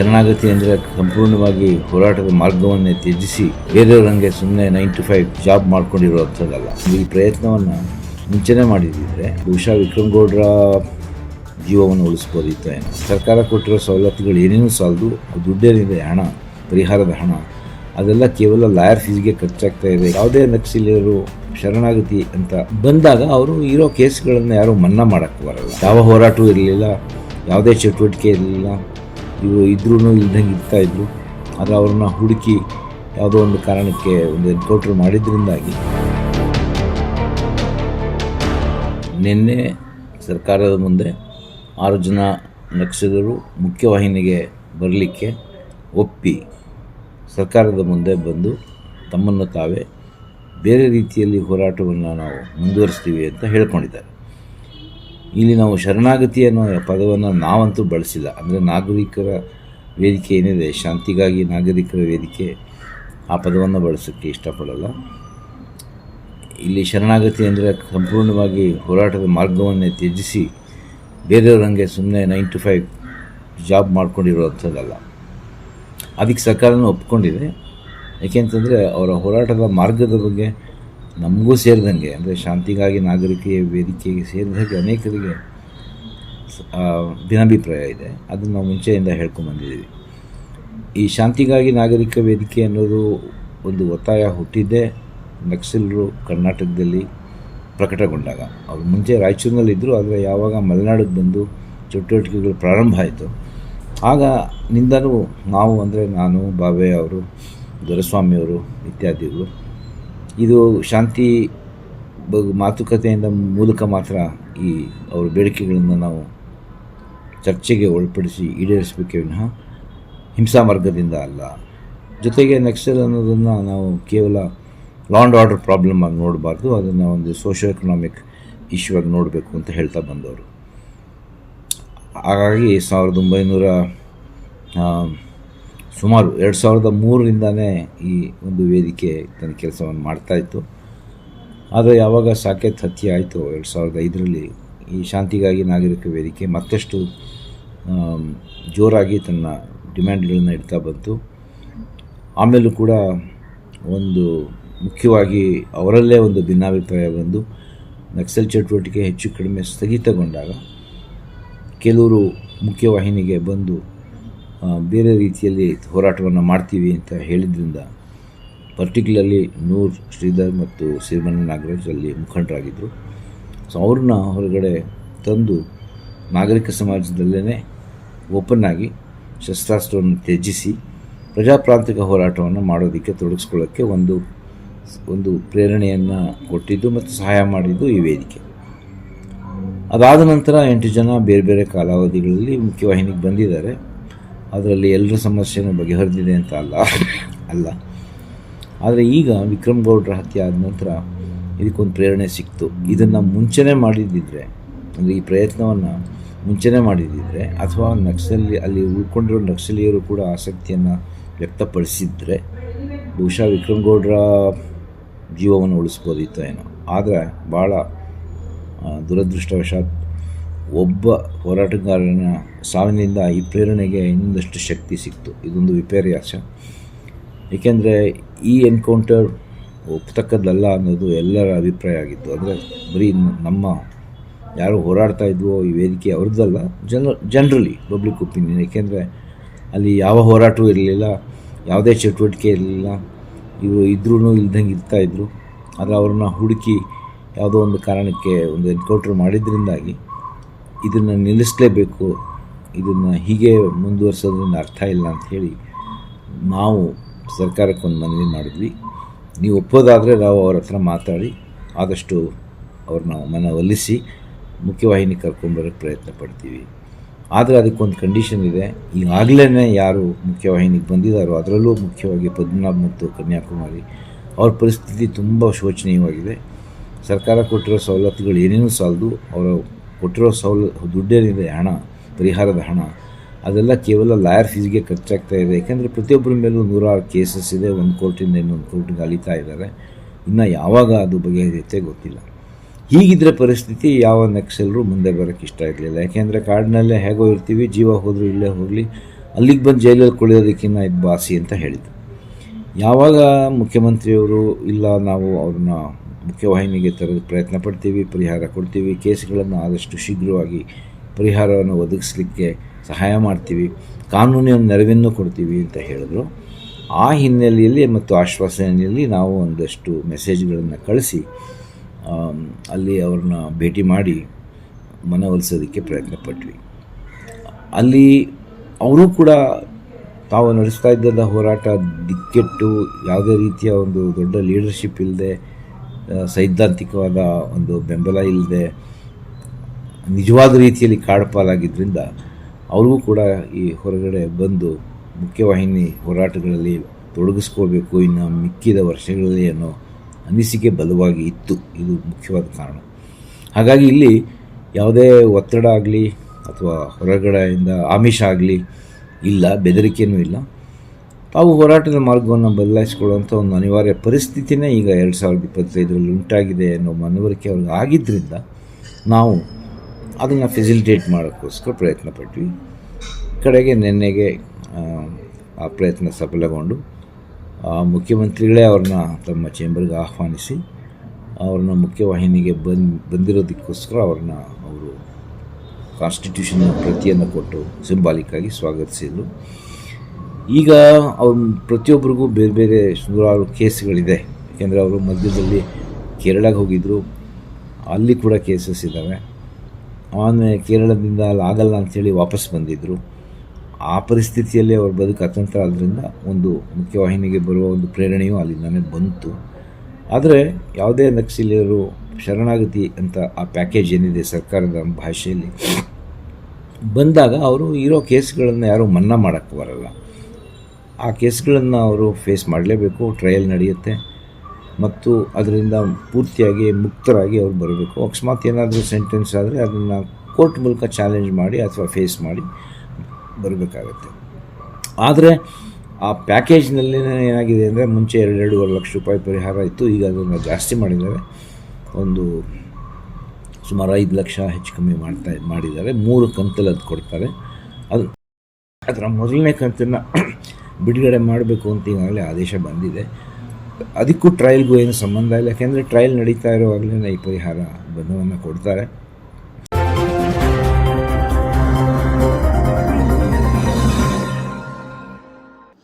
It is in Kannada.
ಶರಣಾಗತಿ ಅಂದರೆ ಸಂಪೂರ್ಣವಾಗಿ ಹೋರಾಟದ ಮಾರ್ಗವನ್ನೇ ತ್ಯಜಿಸಿ ಬೇರೆಯವರಂಗೆ ಸುಮ್ಮನೆ ನೈನ್ ಟು ಫೈವ್ ಜಾಬ್ ಮಾಡ್ಕೊಂಡಿರೋಂಥದ್ದಲ್ಲ ಈ ಪ್ರಯತ್ನವನ್ನು ಮುಂಚೆನೆ ಮಾಡಿದ್ದಿದ್ರೆ ಬಹುಶಃ ವಿಕ್ರಮ್ ಗೌಡ್ರ ಜೀವವನ್ನು ಉಳಿಸ್ಬೋದಿತ್ತು ಏನು. ಸರ್ಕಾರ ಕೊಟ್ಟಿರೋ ಸವಲತ್ತುಗಳು ಏನೇನು ಸಾಲದು ದುಡ್ಡೇನಿದೆ ಹಣ, ಪರಿಹಾರದ ಹಣ, ಅದೆಲ್ಲ ಕೇವಲ ಲಾಯರ್ ಫೀಸ್ಗೆ ಖರ್ಚಾಗ್ತಾ ಇದೆ. ಯಾವುದೇ ನಕ್ಸಲೀಯರು ಶರಣಾಗತಿ ಅಂತ ಬಂದಾಗ ಅವರು ಇರೋ ಕೇಸ್ಗಳನ್ನು ಯಾರೂ ಮನ್ನಾ ಮಾಡೋಕ್ಕೆ ಬರಲ್ಲ. ಯಾವ ಹೋರಾಟವೂ ಇರಲಿಲ್ಲ, ಯಾವುದೇ ಚಟುವಟಿಕೆ ಇರಲಿಲ್ಲ ಇವರು ಇದ್ರೂ ಇಲ್ದಂಗೆ ಇರ್ತಾ ಇದ್ರು. ಆದರೆ ಅವ್ರನ್ನ ಹುಡುಕಿ ಯಾವುದೋ ಒಂದು ಕಾರಣಕ್ಕೆ ಒಂದು ಎನ್ಕೌಂಟ್ರ್ ಮಾಡಿದ್ರಿಂದಾಗಿ ನಿನ್ನೆ ಸರ್ಕಾರದ ಮುಂದೆ ಆರು ಜನ ನಕ್ಸಲರು ಮುಖ್ಯವಾಹಿನಿಗೆ ಬರಲಿಕ್ಕೆ ಒಪ್ಪಿ ಸರ್ಕಾರದ ಮುಂದೆ ಬಂದು ತಮ್ಮನ್ನು ತಾವೇ ಬೇರೆ ರೀತಿಯಲ್ಲಿ ಹೋರಾಟವನ್ನು ನಾವು ಮುಂದುವರಿಸ್ತೀವಿ ಅಂತ ಹೇಳ್ಕೊಂಡಿದ್ದಾರೆ. ಇಲ್ಲಿ ನಾವು ಶರಣಾಗತಿ ಅನ್ನೋ ಪದವನ್ನು ನಾವಂತೂ ಬಳಸಿಲ್ಲ. ಅಂದರೆ ನಾಗರಿಕರ ವೇದಿಕೆ ಏನಿದೆ, ಶಾಂತಿಗಾಗಿ ನಾಗರಿಕರ ವೇದಿಕೆ ಆ ಪದವನ್ನು ಬಳಸೋಕ್ಕೆ ಇಷ್ಟಪಡಲ್ಲ. ಇಲ್ಲಿ ಶರಣಾಗತಿ ಅಂದರೆ ಸಂಪೂರ್ಣವಾಗಿ ಹೋರಾಟದ ಮಾರ್ಗವನ್ನೇ ತ್ಯಜಿಸಿ ಬೇರೆಯವರಂಗೆ ಸುಮ್ಮನೆ ನೈನ್ ಟು ಫೈವ್ ಜಾಬ್ ಮಾಡ್ಕೊಂಡಿರೋವಂಥದ್ದಲ್ಲ. ಅದಕ್ಕೆ ಸರ್ಕಾರನೂ ಒಪ್ಕೊಂಡಿದೆ. ಏಕೆಂತಂದರೆ ಅವರ ಹೋರಾಟದ ಮಾರ್ಗದ ಬಗ್ಗೆ ನಮಗೂ ಸೇರಿದಂಗೆ, ಅಂದರೆ ಶಾಂತಿಗಾಗಿ ನಾಗರಿಕ ವೇದಿಕೆಗೆ ಸೇರಿದಂಗೆ ಅನೇಕರಿಗೆ ದಿನಾಭಿಪ್ರಾಯ ಇದೆ. ಅದನ್ನು ನಾವು ಮುಂಚೆಯಿಂದ ಹೇಳ್ಕೊಂಬಂದಿದ್ದೀವಿ ಈ ಶಾಂತಿಗಾಗಿ ನಾಗರಿಕ ವೇದಿಕೆ ಅನ್ನೋದು ಒಂದು ಒತ್ತಾಯ ಹುಟ್ಟಿದ್ದೇ ನಕ್ಸಲರು ಕರ್ನಾಟಕದಲ್ಲಿ ಪ್ರಕಟಗೊಂಡಾಗ. ಅವ್ರು ಮುಂಚೆ ರಾಯಚೂರಿನಲ್ಲಿದ್ದರು ಆದರೆ ಯಾವಾಗ ಮಲೆನಾಡಿಗೆ ಬಂದು ಚಟುವಟಿಕೆಗಳು ಪ್ರಾರಂಭ ಆಯಿತು. ಆಗ ನಿಂದನೂ ನಾವು ಅಂದರೆ ನಾನು, ಬಾಬೆ ಅವರು, ದೊರೆಸ್ವಾಮಿಯವರು ಇತ್ಯಾದಿಗಳು ಇದು ಶಾಂತಿ ಬ- ಮಾತುಕತೆಯಿಂದ ಮೂಲಕ ಮಾತ್ರ ಈ ಅವ್ರ ಬೇಡಿಕೆಗಳನ್ನು ನಾವು ಚರ್ಚೆಗೆ ಒಳಪಡಿಸಿ ಈಡೇರಿಸಬೇಕೇ ವಿನಃ ಹಿಂಸಾ ಮಾರ್ಗದಿಂದ ಅಲ್ಲ. ಜೊತೆಗೆ ನಕ್ಸಲ್ ಅನ್ನೋದನ್ನು ನಾವು ಕೇವಲ ಲಾ ಆ್ಯಂಡ್ ಆರ್ಡರ್ ಪ್ರಾಬ್ಲಮ್ ಆಗಿ ನೋಡಬಾರ್ದು, ಅದನ್ನು ಒಂದು ಸೋಷಿಯೋ ಎಕನಾಮಿಕ್ ಇಶ್ಯೂ ಆಗಿ ನೋಡಬೇಕು ಅಂತ ಹೇಳ್ತಾ ಬಂದವರು. ಹಾಗಾಗಿ ಸಾವಿರದ ಒಂಬೈನೂರ ಸುಮಾರು ಎರಡು ಸಾವಿರದ ಮೂರರಿಂದನೇ ಈ ಒಂದು ವೇದಿಕೆ ತನ್ನ ಕೆಲಸವನ್ನು ಮಾಡ್ತಾಯಿತ್ತು ಆದರೆ ಯಾವಾಗ ಸಾಕೇತ್ ಹತ್ಯೆ ಆಯಿತು ಎರಡು ಸಾವಿರದ ಐದರಲ್ಲಿ ಈ ಶಾಂತಿಗಾಗಿ ನಾಗರಿಕ ವೇದಿಕೆ ಮತ್ತಷ್ಟು ಜೋರಾಗಿ ತನ್ನ ಡಿಮ್ಯಾಂಡ್ಗಳನ್ನು ಇಡ್ತಾ ಬಂತು. ಆಮೇಲೂ ಕೂಡ ಒಂದು ಮುಖ್ಯವಾಗಿ ಅವರಲ್ಲೇ ಒಂದು ಭಿನ್ನಾಭಿಪ್ರಾಯ ಬಂದು ನಕ್ಸಲ್ ಚಟುವಟಿಕೆ ಹೆಚ್ಚು ಕಡಿಮೆ ಸ್ಥಗಿತಗೊಂಡಾಗ ಕೆಲವರು ಮುಖ್ಯವಾಹಿನಿಗೆ ಬಂದು ಬೇರೆ ರೀತಿಯಲ್ಲಿ ಹೋರಾಟವನ್ನು ಮಾಡ್ತೀವಿ ಅಂತ ಹೇಳಿದ್ರಿಂದ ಪರ್ಟಿಕ್ಯುಲರ್ಲಿ ನೂರ್ ಶ್ರೀಧರ್ ಮತ್ತು ಸಿರಿಮನೆ ನಾಗರಾಜ್ ಅಲ್ಲಿ ಮುಖಂಡರಾಗಿದ್ದರು ಸೊ ಅವ್ರನ್ನ ಹೊರಗಡೆ ತಂದು ನಾಗರಿಕ ಸಮಾಜದಲ್ಲೇ ಓಪನ್ ಆಗಿ ಶಸ್ತ್ರಾಸ್ತ್ರವನ್ನು ತ್ಯಜಿಸಿ ಪ್ರಜಾಪ್ರಾಂತಿಕ ಹೋರಾಟವನ್ನು ಮಾಡೋದಕ್ಕೆ ತೊಡಗಿಸ್ಕೊಳ್ಳೋಕ್ಕೆ ಒಂದು ಒಂದು ಪ್ರೇರಣೆಯನ್ನು ಕೊಟ್ಟಿದ್ದು ಮತ್ತು ಸಹಾಯ ಮಾಡಿದ್ದು ಈ ವೇದಿಕೆ. ಅದಾದ ನಂತರ ಎಂಟು ಜನ ಬೇರೆ ಬೇರೆ ಕಾಲಾವಧಿಗಳಲ್ಲಿ ಮುಖ್ಯವಾಹಿನಿಗೆ ಬಂದಿದ್ದಾರೆ. ಅದರಲ್ಲಿ ಎಲ್ಲರ ಸಮಸ್ಯೆನೂ ಬಗೆಹರಿದಿದೆ ಅಂತ ಅಲ್ಲ. ಅಲ್ಲ. ಆದರೆ ಈಗ ವಿಕ್ರಮ್ ಗೌಡ್ರ ಹತ್ಯೆ ಆದ ನಂತರ ಇದಕ್ಕೊಂದು ಪ್ರೇರಣೆ ಸಿಕ್ತು. ಇದನ್ನು ಮುಂಚೆನೇ ಮಾಡಿದ್ದಿದ್ರೆ, ಅಂದರೆ ಈ ಪ್ರಯತ್ನವನ್ನು ಮುಂಚೆನೇ ಮಾಡಿದ್ದಿದ್ರೆ, ಅಥವಾ ನಕ್ಸಲಿ, ಅಲ್ಲಿ ಉಳ್ಕೊಂಡಿರೋ ನಕ್ಸಲೀಯರು ಕೂಡ ಆಸಕ್ತಿಯನ್ನು ವ್ಯಕ್ತಪಡಿಸಿದ್ರೆ ಬಹುಶಃ ವಿಕ್ರಮ್ ಗೌಡ್ರ ಜೀವವನ್ನು ಉಳಿಸ್ಬೋದಿತ್ತು ಏನೋ. ಆದರೆ ಭಾಳ ದುರದೃಷ್ಟವಶಾತ್ ಒಬ್ಬ ಹೋರಾಟಗಾರನ ಸಾವಿನಿಂದ ಈ ಪ್ರೇರಣೆಗೆ ಇನ್ನೊಂದಷ್ಟು ಶಕ್ತಿ ಸಿಕ್ತು. ಇದೊಂದು ವಿಪರ್ಯಾಸ. ಏಕೆಂದರೆ ಈ ಎನ್ಕೌಂಟರ್ ಒಪ್ತಕ್ಕದ್ದಲ್ಲ ಅನ್ನೋದು ಎಲ್ಲರ ಅಭಿಪ್ರಾಯ ಆಗಿತ್ತು. ಅಂದರೆ ಬರೀ ನಮ್ಮ ಯಾರು ಹೋರಾಡ್ತಾ ಇದ್ವೋ ಈ ವೇದಿಕೆ ಅವ್ರದ್ದಲ್ಲ ಜನ ಜನರಲಿ ಪಬ್ಲಿಕ್ ಒಪಿನಿಯನ್ ಏಕೆಂದರೆ ಅಲ್ಲಿ ಯಾವ ಹೋರಾಟವೂ ಇರಲಿಲ್ಲ, ಯಾವುದೇ ಚಟುವಟಿಕೆ ಇರಲಿಲ್ಲ. ಇವರು ಇದ್ರೂ ಇಲ್ದಂಗೆ ಇರ್ತಾಯಿದ್ರು ಆದರೆ ಅವ್ರನ್ನ ಹುಡುಕಿ ಯಾವುದೋ ಒಂದು ಕಾರಣಕ್ಕೆ ಒಂದು ಎನ್ಕೌಂಟ್ರ್ ಮಾಡಿದ್ರಿಂದಾಗಿ ಇದನ್ನು ನಿಲ್ಲಿಸಲೇಬೇಕು. ಇದನ್ನು ಹೀಗೆ ಮುಂದುವರ್ಸೋದ್ರಿಂದ ಅರ್ಥ ಇಲ್ಲ ಅಂತ ಹೇಳಿ ನಾವು ಸರ್ಕಾರಕ್ಕೆ ಒಂದು ಮನವಿ ಮಾಡಿದ್ವಿ. ನೀವು ಒಪ್ಪೋದಾದರೆ ನಾವು ಅವ್ರ ಹತ್ರ ಮಾತಾಡಿ, ಆದಷ್ಟು ಅವ್ರನ್ನ ಮನವೊಲಿಸಿ ಮುಖ್ಯವಾಹಿನಿ ಕರ್ಕೊಂಬರೋಕ್ಕೆ ಪ್ರಯತ್ನ ಪಡ್ತೀವಿ. ಆದರೆ ಅದಕ್ಕೊಂದು ಕಂಡೀಷನ್ ಇದೆ. ಈಗಾಗಲೇ ಯಾರು ಮುಖ್ಯವಾಹಿನಿಗೆ ಬಂದಿದ್ದಾರೋ ಅದರಲ್ಲೂ ಮುಖ್ಯವಾಗಿ ಪದ್ಮನಾಭ್ ಮತ್ತು ಕನ್ಯಾಕುಮಾರಿ ಅವ್ರ ಪರಿಸ್ಥಿತಿ ತುಂಬ ಶೋಚನೀಯವಾಗಿದೆ. ಸರ್ಕಾರ ಕೊಟ್ಟಿರೋ ಸವಲತ್ತುಗಳು ಏನೇನೂ ಸಾಲದು, ಅವರು ಕೊಟ್ಟಿರೋ ಸೌಲ ದುಡ್ಡೇನಿದೆ ಹಣ, ಪರಿಹಾರದ ಹಣ, ಅದೆಲ್ಲ ಕೇವಲ ಲಾಯರ್ ಫೀಸ್ಗೆ ಖರ್ಚಾಗ್ತಾ ಇದೆ. ಯಾಕೆಂದರೆ ಪ್ರತಿಯೊಬ್ಬರ ಮೇಲೂ ನೂರಾರು ಕೇಸಸ್ ಇದೆ, ಒಂದು ಕೋರ್ಟಿಂದ ಇನ್ನೊಂದು ಕೋರ್ಟಿಗೆ ಅಲಿತಾ ಇದ್ದಾರೆ. ಇನ್ನು ಯಾವಾಗ ಅದು ಬಗೆಹರಿಯುತ್ತೆ ಗೊತ್ತಿಲ್ಲ. ಹೀಗಿದ್ರೆ ಪರಿಸ್ಥಿತಿ ಯಾವ ನಕ್ಸಲರು ಮುಂದೆ ಬರೋಕ್ಕೆ ಇಷ್ಟ ಇರಲಿಲ್ಲ. ಯಾಕೆಂದರೆ ಕಾಡಿನಲ್ಲೇ ಹೇಗೋ ಇರ್ತೀವಿ, ಜೀವ ಹೋದರೂ ಇಲ್ಲೇ ಹೋಗಲಿ, ಅಲ್ಲಿಗೆ ಬಂದು ಜೈಲಲ್ಲಿ ಕುಳಿಯೋದಕ್ಕಿಂತ ಇದು ಬಾಸಿ ಅಂತ ಹೇಳಿದ್ದು. ಯಾವಾಗ ಮುಖ್ಯಮಂತ್ರಿಯವರು ಇಲ್ಲ ನಾವು ಅವ್ರನ್ನ ಮುಖ್ಯವಾಹಿನಿಗೆ ತರಲು ಪ್ರಯತ್ನ ಪಡ್ತೀವಿ, ಪರಿಹಾರ ಕೊಡ್ತೀವಿ, ಕೇಸ್ಗಳನ್ನು ಆದಷ್ಟು ಶೀಘ್ರವಾಗಿ ಪರಿಹಾರವನ್ನು ಒದಗಿಸ್ಲಿಕ್ಕೆ ಸಹಾಯ ಮಾಡ್ತೀವಿ, ಕಾನೂನಿನ ನೆರವನ್ನು ಕೊಡ್ತೀವಿ ಅಂತ ಹೇಳಿದ್ರು. ಆ ಹಿನ್ನೆಲೆಯಲ್ಲಿ ಮತ್ತು ಆಶ್ವಾಸನೆಯಲ್ಲಿ ನಾವು ಒಂದಷ್ಟು ಮೆಸೇಜ್ಗಳನ್ನು ಕಳಿಸಿ ಅಲ್ಲಿ ಅವ್ರನ್ನ ಭೇಟಿ ಮಾಡಿ ಮನವೊಲಿಸೋದಕ್ಕೆ ಪ್ರಯತ್ನ ಪಟ್ವಿ. ಅಲ್ಲಿ ಅವರು ಕೂಡ ತಾವು ನಡೆಸ್ತಾ ಇದ್ದ ಹೋರಾಟ, ದಿಕ್ಕೆಟ್ಟು, ಯಾವುದೇ ರೀತಿಯ ಒಂದು ದೊಡ್ಡ ಲೀಡರ್ಶಿಪ್ ಇಲ್ಲದೆ ಸೈದ್ಧಾಂತಿಕವಾದ ಒಂದು ಬೆಂಬಲ ಇಲ್ಲದೆ ನಿಜವಾದ ರೀತಿಯಲ್ಲಿ ಕಾಡುಪಾಲಾಗಿದ್ದರಿಂದ ಅವ್ರಿಗೂ ಕೂಡ ಈ ಹೊರಗಡೆ ಬಂದು ಮುಖ್ಯವಾಹಿನಿ ಹೋರಾಟಗಳಲ್ಲಿ ತೊಡಗಿಸ್ಕೋಬೇಕು ಇನ್ನು ಮಿಕ್ಕಿದ ವರ್ಷಗಳಲ್ಲಿ ಅನ್ನೋ ಅನಿಸಿಕೆ ಬಲವಾಗಿ ಇತ್ತು. ಇದು ಮುಖ್ಯವಾದ ಕಾರಣ. ಹಾಗಾಗಿ ಇಲ್ಲಿ ಯಾವುದೇ ಒತ್ತಡ ಆಗಲಿ ಅಥವಾ ಹೊರಗಡೆಯಿಂದ ಆಮಿಷ ಆಗಲಿ ಇಲ್ಲ ಬೆದರಿಕೆಯೂ ಇಲ್ಲ. ತಾವು ಹೋರಾಟದ ಮಾರ್ಗವನ್ನು ಬದಲಾಯಿಸಿಕೊಳ್ಳುವಂಥ ಒಂದು ಅನಿವಾರ್ಯ ಪರಿಸ್ಥಿತಿನೇ ಈಗ ಎರಡು ಸಾವಿರದ ಇಪ್ಪತ್ತೈದರಲ್ಲಿ ಉಂಟಾಗಿದೆ ಅನ್ನೋ ಮನವರಿಕೆ ಅವ್ರಿಗೆ ಆಗಿದ್ದರಿಂದ ನಾವು ಅದನ್ನು ಫೆಸಿಲಿಟೇಟ್ ಮಾಡೋಕ್ಕೋಸ್ಕರ ಪ್ರಯತ್ನ ಪಟ್ವಿ. ಕಡೆಗೆ ನಿನ್ನೆಗೆ ಆ, ಪ್ರಯತ್ನ ಸಫಲಗೊಂಡು ಮುಖ್ಯಮಂತ್ರಿಗಳೇ ಅವ್ರನ್ನ ತಮ್ಮ ಚೇಂಬರ್ಗೆ ಆಹ್ವಾನಿಸಿ ಅವ್ರನ್ನ ಮುಖ್ಯವಾಹಿನಿಗೆ ಬಂದು ಬಂದಿರೋದಕ್ಕೋಸ್ಕರ ಅವ್ರನ್ನ ಅವರು ಕಾನ್ಸ್ಟಿಟ್ಯೂಷನ್ ಪ್ರತಿಯನ್ನು ಕೊಟ್ಟು ಸಿಂಬಾಲಿಕ್ಕಾಗಿ ಸ್ವಾಗತಿಸಿದರು. ಈಗ ಅವ್ರ ಪ್ರತಿಯೊಬ್ಬರಿಗೂ ಬೇರೆ ಬೇರೆ ನೂರಾರು ಕೇಸ್ಗಳಿದೆ. ಏಕೆಂದರೆ ಅವರು ಮಧ್ಯದಲ್ಲಿ ಕೇರಳಕ್ಕೆ ಹೋಗಿದ್ದರು ಅಲ್ಲಿ ಕೂಡ ಕೇಸಸ್ ಇದ್ದಾವೆ ಆಮೇಲೆ ಕೇರಳದಿಂದ ಅಲ್ಲಿ ಆಗಲ್ಲ ಅಂಥೇಳಿ ವಾಪಸ್ ಬಂದಿದ್ದರು ಆ ಪರಿಸ್ಥಿತಿಯಲ್ಲಿ ಅವ್ರ ಬದುಕು ಅತಂತ್ರ ಆದ್ದರಿಂದ ಒಂದು ಮುಖ್ಯವಾಹಿನಿಗೆ ಬರುವ ಒಂದು ಪ್ರೇರಣೆಯೂ ನನಗೆ ಬಂತು. ಆದರೆ ಯಾವುದೇ ನಕ್ಸಲೀಯರು ಶರಣಾಗತಿ ಅಂತ ಆ ಪ್ಯಾಕೇಜ್ ಏನಿದೆ ಸರ್ಕಾರದ ಭಾಷೆಯಲ್ಲಿ, ಬಂದಾಗ ಅವರು ಇರೋ ಕೇಸ್ಗಳನ್ನು ಯಾರೂ ಮನ್ನಾ ಮಾಡೋಕ್ಕೆ ಬರಲ್ಲ. ಆ ಕೇಸ್ಗಳನ್ನು ಅವರು ಫೇಸ್ ಮಾಡಲೇಬೇಕು ಟ್ರಯಲ್ ನಡೆಯುತ್ತೆ. ಮತ್ತು ಅದರಿಂದ ಪೂರ್ತಿಯಾಗಿ ಮುಕ್ತರಾಗಿ ಅವ್ರು ಬರಬೇಕು. ಅಕಸ್ಮಾತ್ ಏನಾದರೂ ಸೆಂಟೆನ್ಸ್ ಆದರೆ ಅದನ್ನು ಕೋರ್ಟ್ ಮೂಲಕ ಚಾಲೆಂಜ್ ಮಾಡಿ ಅಥವಾ ಫೇಸ್ ಮಾಡಿ ಬರಬೇಕಾಗತ್ತೆ. ಆದರೆ ಆ ಪ್ಯಾಕೇಜ್ನಲ್ಲಿ ಏನಾಗಿದೆ ಅಂದರೆ ಮುಂಚೆ ಎರಡು ಎರಡೂವರೆ ಲಕ್ಷ ರೂಪಾಯಿ ಪರಿಹಾರ ಇತ್ತು, ಈಗ ಅದನ್ನು ಜಾಸ್ತಿ ಮಾಡಿದ್ದಾರೆ. ಒಂದು ಸುಮಾರು ಐದು ಲಕ್ಷ ಹೆಚ್ಚು ಕಮ್ಮಿ ಮಾಡ್ತಾ, ಮಾಡಿದ್ದಾರೆ. ಮೂರು ಕಂತಲ್ಲಿ ಅದು ಕೊಡ್ತಾರೆ ಅದು ಅದರ ಮೊದಲನೇ ಕಂತನ್ನು ಬಿಡುಗಡೆ ಮಾಡಬೇಕು ಅಂತ ಈಗಾಗಲೇ ಆದೇಶ ಬಂದಿದೆ. ಅದಕ್ಕೂ ಟ್ರಯಲ್ಗೂ ಏನು ಸಂಬಂಧ ಇಲ್ಲ. ಯಾಕೆಂದರೆ ಟ್ರಯಲ್ ನಡೀತಾ ಇರುವಾಗಲೇ ಈ ಪರಿಹಾರ ಬಂಧವನ್ನು ಕೊಡ್ತಾರೆ.